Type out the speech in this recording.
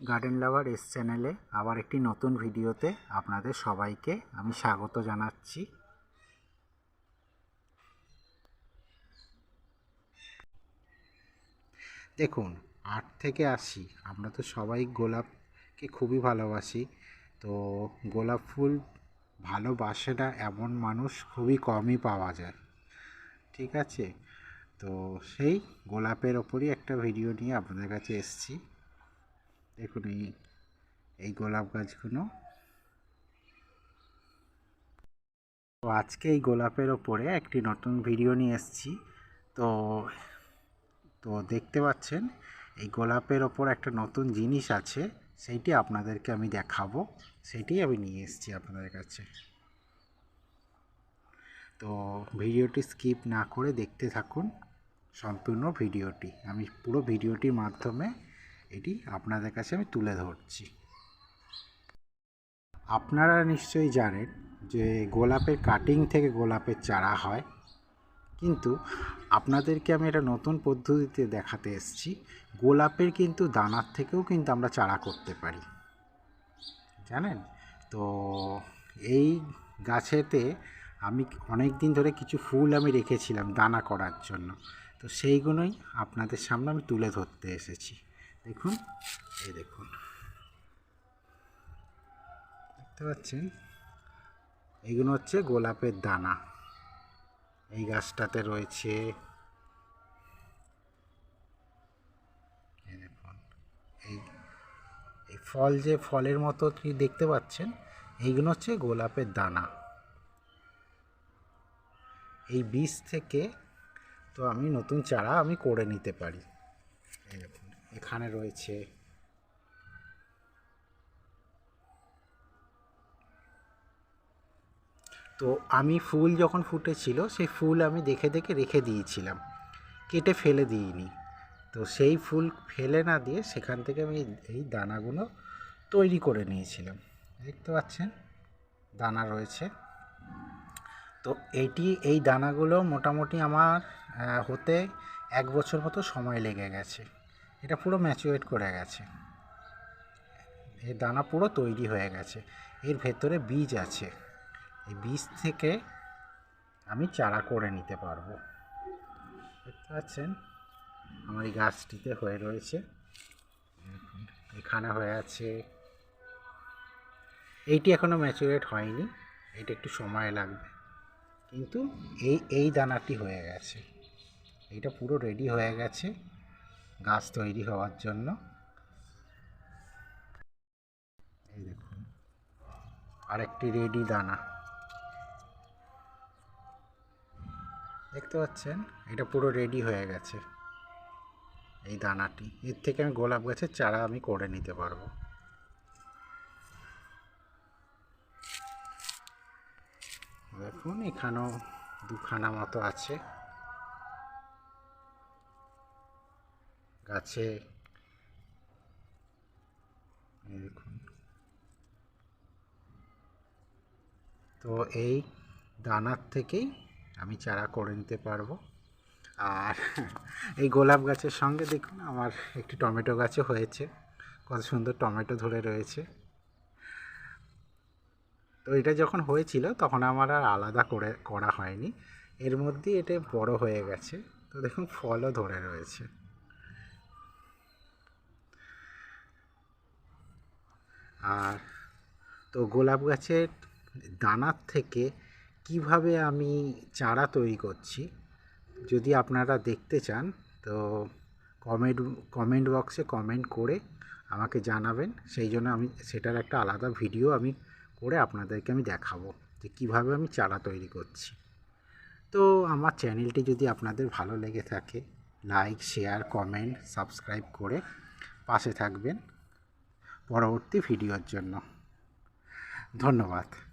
Garden লাভার S চ্যানেলে আবার একটি নতুন ভিডিওতে আপনাদের সবাইকে আমি স্বাগত জানাচ্ছি। দেখুন, আট থেকে আশি, আমরা তো সবাই গোলাপকে খুবই ভালোবাসি। তো গোলাপ ফুল ভালোবাসে না এমন মানুষ খুবই কমই পাওয়া যায়। ঠিক আছে? তো সেই গোলাপের ওপরই একটা ভিডিও নিয়ে আপনাদের কাছে এসেছি। দেখুন এই এই গোলাপ গাছগুলো। তো আজকে এই গোলাপের ওপরে একটি নতুন ভিডিও নিয়ে এসেছি। তো তো দেখতে পাচ্ছেন, এই গোলাপের ওপর একটা নতুন জিনিস আছে, সেইটি আপনাদেরকে আমি দেখাবো। সেটি আমি নিয়ে এসেছি আপনাদের কাছে। তো ভিডিওটি স্কিপ না করে দেখতে থাকুন, সম্পূর্ণ ভিডিওটি। আমি পুরো ভিডিওটির মাধ্যমে এটি আপনাদের কাছে আমি তুলে ধরছি। আপনারা নিশ্চয়ই জানেন যে গোলাপের কাটিং থেকে গোলাপের চারা হয়। কিন্তু আপনাদেরকে আমি একটা নতুন পদ্ধতিতে দেখাতে এসেছি। গোলাপের কিন্তু দানার থেকেও কিন্তু আমরা চারা করতে পারি। জানেন? তো এই গাছেতে আমি অনেক দিন ধরে কিছু ফুল আমি রেখেছিলাম দানা করার জন্য। তো সেইগুলোই আপনাদের সামনে আমি তুলে ধরতে এসেছি। দেখুন, এই দেখুন। দেখতে পাচ্ছেন? এইগুলো হচ্ছে গোলাপের দানা। এই গাছটাতে রয়েছে। এই এই ফল যে ফলের মতো কি দেখতে পাচ্ছেন, এইগুলো হচ্ছে গোলাপের দানা। এই বীজ থেকে তো আমি নতুন চারা আমি করে নিতে পারি। দেখুন। এখানে রয়েছে। তো আমি ফুল যখন ফুটেছিল, সেই ফুল আমি দেখে দেখে রেখে দিয়েছিলাম। কেটে ফেলে দিইনি। তো সেই ফুল ফেলে না দিয়ে সেখান থেকে আমি এই দানাগুলো তৈরি করে নিয়েছিলাম। দেখতে পাচ্ছেন? দানা রয়েছে। তো এটি, এই দানাগুলো মোটামুটি আমার হতে এক বছর মতো সময় লেগে গেছে। এটা পুরো ম্যাচুরেট করে গেছে। এর দানা পুরো তৈরি হয়ে গেছে। এর ভেতরে বীজ আছে। এই বীজ থেকে আমি চারা করে নিতে পারব। দেখতে পাচ্ছেন? আমার এই গাছটিতে হয়ে রয়েছে। এখানে হয়ে আছে। এইটি এখনও ম্যাচুরেট হয়নি। এটা একটু সময় লাগবে। কিন্তু এই এই দানাটি হয়ে গেছে। এইটা পুরো রেডি হয়ে গেছে। গাছ তৈরি হওয়ার জন্য। এই দেখুন, আরেকটি রেডি দানা। দেখতে পাচ্ছেন? এটা পুরো রেডি হয়ে গেছে, এই দানাটি। এর থেকে আমি গোলাপ গাছের চারা আমি করে নিতে পারব। দেখুন, এখানেও দুখানা মতো আছে। গাছে দেখুন। তো এই দানার থেকেই আমি চারা করে নিতে পারব। আর এই গোলাপ গাছের সঙ্গে দেখুন, আমার একটি টমেটো গাছও হয়েছে। কত সুন্দর টমেটো ধরে রয়েছে। তো এটা যখন হয়েছিল, তখন আমার আর আলাদা করে করা হয়নি। এর মধ্যেই এটা বড় হয়ে গেছে। তো দেখুন, ফলও ধরে রয়েছে। আর তো গোলাপ গাছের দানার থেকে কীভাবে আমি চারা তৈরি করছি, যদি আপনারা দেখতে চান, তো কমেন্ট কমেন্ট বক্সে কমেন্ট করে আমাকে জানাবেন। সেই জন্য আমি, সেটার একটা আলাদা ভিডিও আমি করে আপনাদেরকে আমি দেখাবো যে কীভাবে আমি চারা তৈরি করছি। তো আমার চ্যানেলটি যদি আপনাদের ভালো লেগে থাকে, লাইক, শেয়ার, কমেন্ট, সাবস্ক্রাইব করে পাশে থাকবেন। পরবর্তী ভিডিওর জন্য। ধন্যবাদ।